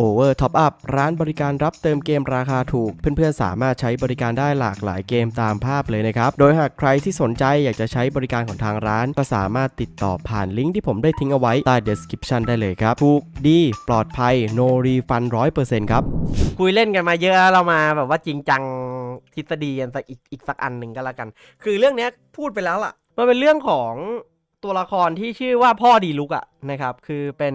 Over Top Up ร้านบริการรับเติมเกมราคาถูก เพื่อนๆ สามารถใช้บริการได้หลากหลายเกมตามภาพเลยนะครับ โดยหากใครที่สนใจอยากจะใช้บริการของทางร้าน ก็สามารถติดต่อผ่านลิงก์ที่ผมได้ทิ้งเอาไว้ใต้ description ได้เลยครับ ถูกดี ปลอดภัย no refund 100%ครับ คุยเล่นกันมาเยอะเรามาแบบว่าจริงจังทฤษฎีกันสักอีกอีกสักอันหนึ่งก็แล้วกัน คือเรื่องนี้พูดไปแล้วล่ะ มันเป็นเรื่องของตัวละครที่ชื่อว่าพ่อดีลุกอะนะครับ คือเป็น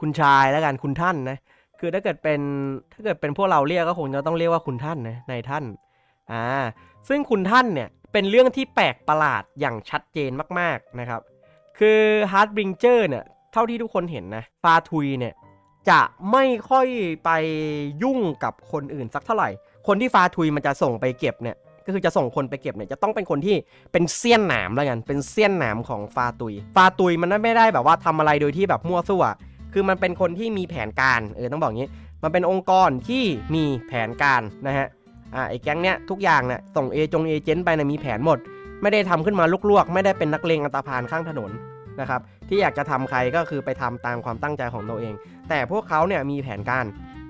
คุณชายแล้วกันคุณท่านนะ คือถ้าเกิดเป็นถ้าเกิดเป็นพวกเราเรียกก็คงจะต้องเรียกว่าคุณท่านนะนายท่านอ่าซึ่งคุณท่านเนี่ยเป็นเรื่องที่แปลกประหลาดอย่างชัดเจนมากๆนะครับ คือ Heartbringer เนี่ยเท่าที่ทุกคนเห็นนะฟาทุยเนี่ยจะไม่ค่อยไปยุ่งกับคนอื่นสักเท่าไหร่ คนที่ฟาทุยมันจะส่งไปเก็บเนี่ยก็คือจะส่งคนไปเก็บเนี่ยจะต้องเป็นคนที่เป็นเสี้ยนหนามแล้วกันเป็นเสี้ยนหนามของฟาตุย ฟาตุยมันไม่ได้แบบว่าทำอะไรโดยที่แบบมั่วซั่ว คือมันเป็นคนที่มีแผนการเออต้องบอกงี้ มันเป็นองค์กรที่มีแผนการนะฮะอ่าไอ้แก๊งเนี้ยทุกอย่างเนี่ยส่งเอจงเอเจนต์ไปนะมีแผนหมด ไม่ได้ทำขึ้นมาลวกๆ ไม่ได้เป็นนักเลงอันตรพานข้างถนนนะครับที่อยากจะทำใครก็คือไปทำตามความตั้งใจของตัวเอง แต่พวกเขาเนี่ยมีแผนการ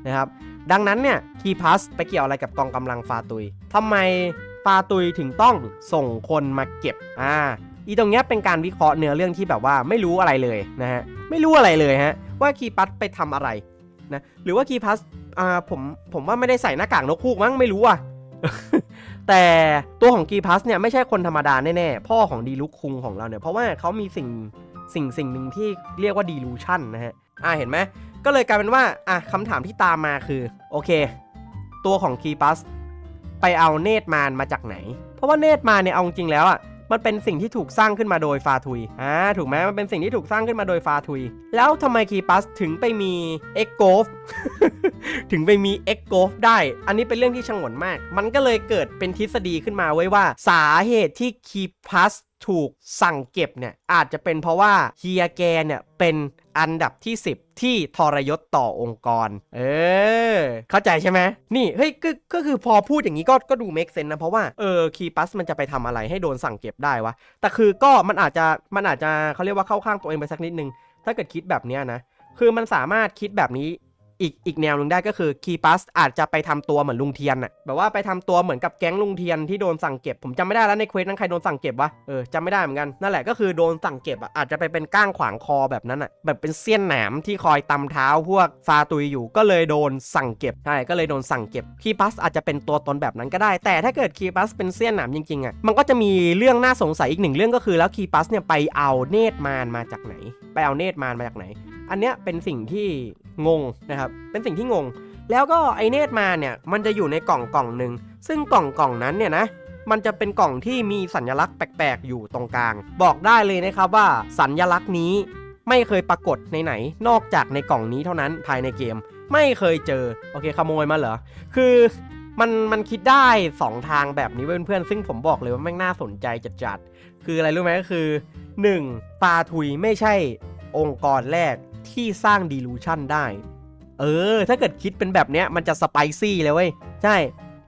นะครับดังนั้นเนี่ยคีพัสไปเกี่ยวอะไรกับกองกำลังฟาตุยทำไมฟาตุยถึงต้องส่งคนมาเก็บอ่าอีตรงเนี้ยเป็นการวิเคราะห์เนื้อเรื่องที่แบบว่าไม่รู้อะไรเลยนะฮะไม่รู้อะไรเลยฮะ ว่าคีพัสไปทำอะไรนะหรือว่าคีพัสอ่าผมผมว่าไม่ได้ใส่หน้ากากนกคูกมั้งไม่รู้อะแต่ตัวของกีพัสเนี่ยไม่ใช่คนธรรมดาแน่ๆ พ่อของดีลุกคุงของเราเนี่ย เพราะว่าเขามีสิ่งสิ่งสิ่งหนึ่งที่เรียกว่าดีลูชันนะฮะ อ่าเห็นไหม ก็เลยกลายเป็นว่า อะคำถามที่ตามมาคือ โอเค ตัวของคีปัสไปเอาเนตรมานมาจากไหน เพราะว่าเนตรมานเนี่ยเอาจริงแล้วอะ มันเป็นสิ่งที่ถูกสร้างขึ้นมาโดยฟาทุยอ่าถูกไหมมันเป็นสิ่งที่ถูกสร้างขึ้นมาโดยฟาทุย แล้วทำไมคีปัสถึงไปมีเอ็กโกฟถึงไปมีเอ็กโกฟได้ อันนี้เป็นเรื่องที่ชงนมาก มันก็เลยเกิดเป็นทฤษฎีขึ้นมาไว้ว่า สาเหตุที่คีปัสถูกสั่งเก็บเนี่ยอาจจะเป็นเพราะว่าเฮียแกเนี่ยเป็น อันดับที่ 10 ที่ทรยศต่อองค์กร เออ เข้าใจใช่ไหม นี่เฮ้ยก็ก็คือพอพูดอย่างนี้ก็ก็ดูเมคเซนนะ เพราะว่าเออคีปัสมันจะไปทำอะไรให้โดนสั่งเก็บได้วะ แต่คือก็มันอาจจะมันอาจจะเขาเรียกว่าเข้าข้างตัวเองไปสักนิดนึง ถ้าเกิดคิดแบบนี้นะ คือมันสามารถคิดแบบนี้ อีกอีกแนวหนึ่งได้ก็คือคีปัสอาจจะไปทำตัวเหมือนลุงเทียนอะแบบว่าไปทำตัวเหมือนกับแก๊งลุงเทียนที่โดนสั่งเก็บ ผมจำไม่ได้แล้วในเควสนั้นใครโดนสั่งเก็บวะเออจำไม่ได้เหมือนกันนั่นแหละก็คือโดนสั่งเก็บอะอาจจะไปเป็นก้างขวางคอแบบนั้นอะแบบเป็นเสี้ยนหนามที่คอยตำเท้าพวกฟาตุยอยู่ก็เลยโดนสั่งเก็บใช่ก็เลยโดนสั่งเก็บคีปัสอาจจะเป็นตัวตนแบบนั้นก็ได้ แต่ถ้าเกิดคีปัสเป็นเสี้ยนหนามจริงๆอะมันก็จะมีเรื่องน่าสงสัยอีกหนึ่งเรื่องก็คือแล้วคีปัสเนี่ยไปเอาเนตรมานมาจากไหน ไปเอาเนตรมานมาจากไหน อันเนี้ยเป็นสิ่งที่ งงนะครับ เป็นสิ่งที่งง แล้วก็ไอเนตมาเนี่ย มันจะอยู่ในกล่องกล่องหนึ่ง ซึ่งกล่องกล่องนั้นเนี่ยนะ มันจะเป็นกล่องที่มีสัญลักษณ์แปลกๆ อยู่ตรงกลาง บอกได้เลยนะครับว่าสัญลักษณ์นี้ไม่เคยปรากฏในไหน นอกจากในกล่องนี้เท่านั้นภายในเกม ไม่เคยเจอ โอเคขโมยมาเหรอ คือมันมันคิดได้ 2 ทางแบบนี้เว้ยเพื่อนๆ ซึ่งผมบอกเลยว่าแม่งน่าสนใจจัดๆ คืออะไรรู้ไหมก็คือ 1. ปาทุยไม่ใช่องค์กรแรก ที่สร้างดีลูชันได้ เออ ถ้าเกิดคิดเป็นแบบเนี้ยมันจะสไปซี่เลยเว้ย ใช่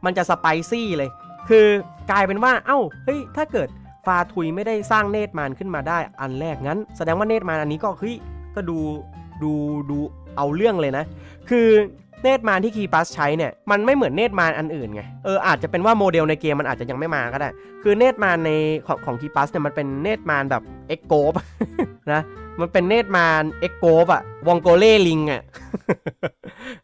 มันจะสไปซี่เลย คือกลายเป็นว่า เอ้า เฮ้ย ถ้าเกิดฟาทุยไม่ได้สร้างเนตรมานขึ้นมาได้ อันแรกงั้น แสดงว่าเนตรมานอันนี้ก็เฮ้ย ก็ดู ดู ดูเอาเรื่องเลยนะ คือเนตรมานที่คีปัสใช้เนี่ยมันไม่เหมือนเนตรมานอันอื่นไงเอออาจจะเป็นว่าโมเดลในเกมมันอาจจะยังไม่มาก็ได้ คือเนตรมานในของของคีปัสเนี่ยมันเป็นเนตรมานแบบเอ็กโกบนะ มันเป็นเนตรมานเอ็กโกบอะวองโกเล่ลิงอะ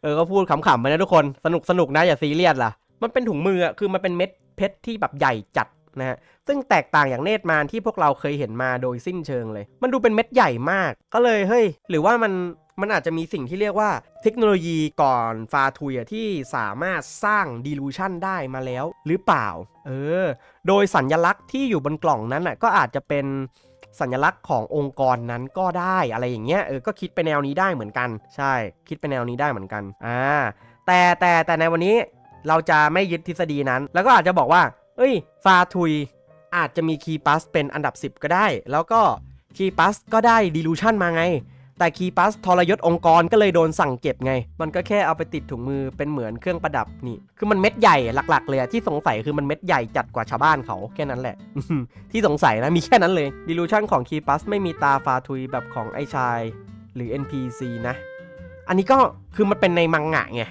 เออก็พูดขำๆไปนะทุกคน สนุกสนุกนะอย่าซีเรียสล่ะ มันเป็นถุงมืออะคือมันเป็นเม็ดเพชรที่แบบใหญ่จัดนะฮะ ซึ่งแตกต่างอย่างเนตรมานที่พวกเราเคยเห็นมาโดยสิ้นเชิงเลย มันดูเป็นเม็ดใหญ่มาก ก็เลยเฮ้ย หรือว่ามันมันอาจจะมีสิ่งที่เรียกว่าเทคโนโลยีก่อนฟาทุยอะที่สามารถสร้างดีลูชันได้มาแล้วหรือเปล่า เออ โดยสัญญลักษณ์ที่อยู่บนกล่องนั้นอะก็อาจจะเป็น สัญลักษณ์ขององค์กรนั้นก็ได้อะไรอย่างเงี้ยเออก็คิดไปแนวนี้ได้เหมือนกัน ใช่ คิดไปแนวนี้ได้เหมือนกันอ่าแต่แต่แต่ในวันนี้เราจะไม่ยึดทฤษฎีนั้น แล้วก็อาจจะบอกว่า เอ้ย ฟาทุยอาจจะมีคีปัสเป็นอันดับ 10 ก็ได้ แล้วก็คีปัสก็ได้ดีลูชันมาไง แต่คีปัสทรยศองค์กรก็เลยโดนสั่งเก็บไง มันก็แค่เอาไปติดถุงมือเป็นเหมือนเครื่องประดับนี่ คือมันเม็ดใหญ่หลัก ๆ เลยที่สงสัยคือมันเม็ดใหญ่จัดกว่าชาวบ้านเขาแค่นั้นแหละ ที่สงสัยนะมีแค่นั้นเลยดิลูชันของคีปัสไม่มีตาฟาทุยแบบของไอชาย หรือ NPC นะ อันนี้ก็คือมันเป็นในมังงะไง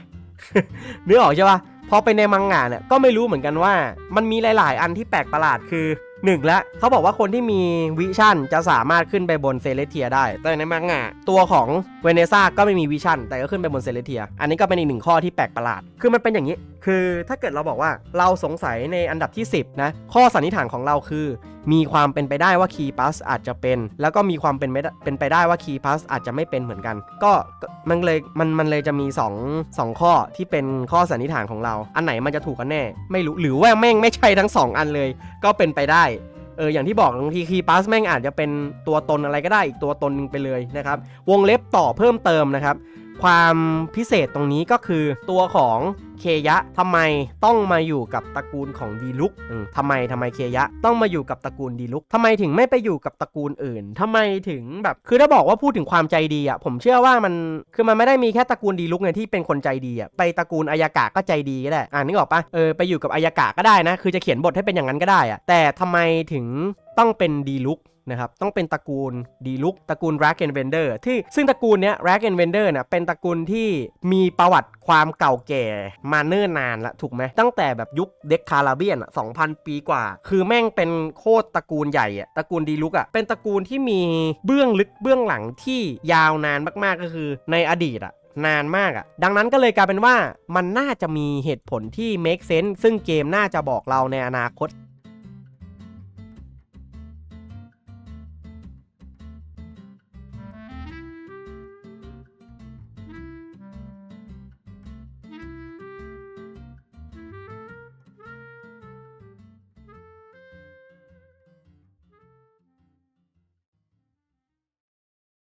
นึกออกใช่ปะพอเป็นในมังงะเนี่ยก็ไม่รู้เหมือนกันว่า มันมีหลาย ๆ อันที่แปลกประหลาดคือ หนึ่งแล้วเขาบอกว่าคนที่มีวิชั่นจะสามารถขึ้นไปบนเซเลเทียได้ แต่ในมังงะตัวของเวเนซ่าก็ไม่มีวิชั่น แต่ก็ขึ้นไปบนเซเลเทีย อันนี้ก็เป็นอีกหนึ่งข้อที่แปลกประหลาด คือมันเป็นอย่างนี้ คือถ้าเกิดเราบอกว่าเราสงสัยในอันดับที่ 10นะข้อสันนิษฐานของเราคือ มีความเป็นไปได้ว่าคีย์พัสอาจจะเป็น แล้วก็มีความเป็นไปเป็นไปได้ว่าคีย์พัสอาจจะไม่เป็นเหมือนกัน ก็มันเลยมันมันเลยจะมี 2 2 ข้อที่เป็นข้อสันนิษฐานของเรา อันไหนมันจะถูกกันแน่ ไม่รู้หรือว่าแม่งไม่ใช่ทั้ง 2 อันเลย ก็เป็นไปได้เอออย่างที่บอกบางทีคีย์พัสแม่งอาจจะเป็นตัวตนอะไรก็ได้อีกตัวตนหนึงไปเลยนะครับ วงเล็บต่อเพิ่มเติมนะครับ ความพิเศษตรงนี้ก็คือตัวของ เคยะทำไมต้องมาอยู่กับตระกูลของดีลุกอืมทำไมทำไมเคยะ ต้องมาอยู่กับตระกูลดีลุกทำไมถึงไม่ไปอยู่กับตระกูลอื่นทำไมถึงแบบคือถ้าบอกว่าพูดถึงความใจดีอะผมเชื่อว่ามันคือมันไม่ได้มีแค่ตระกูลดีลุกไงที่เป็นคนใจดีอะไปตระกูลอายากะก็ใจดีก็ได้อ่านึกออกปะเออไปอยู่กับอายากะก็ได้นะ คือจะเขียนบทให้เป็นอย่างนั้นก็ได้อะแต่ทำไมถึง ต้องเป็นดีลุกนะครับต้องเป็นตระกูลดีลุกตระกูล Rack and Vendor ที่ซึ่งตระกูลเนี้ย Rack and Vendor เนี่ยเป็นตระกูลที่มีประวัติความเก่าแก่มาเนิ่นนานละถูกไหมตั้งแต่แบบยุคเด็กคาราเบียนอะ2,000 ปีกว่า คือแม่งเป็นโคตรตระกูลใหญ่อะตระกูลดีลุกอะเป็นตระกูลที่มีเบื้องลึกเบื้องหลังที่ยาวนานมากๆก็คือในอดีตอะนานมากอะ่ะ ดังนั้นก็เลยกลายเป็นว่ามันน่าจะมีเหตุผลที่ make sense ซึ่งเกมน่าจะบอกเราในอนาคต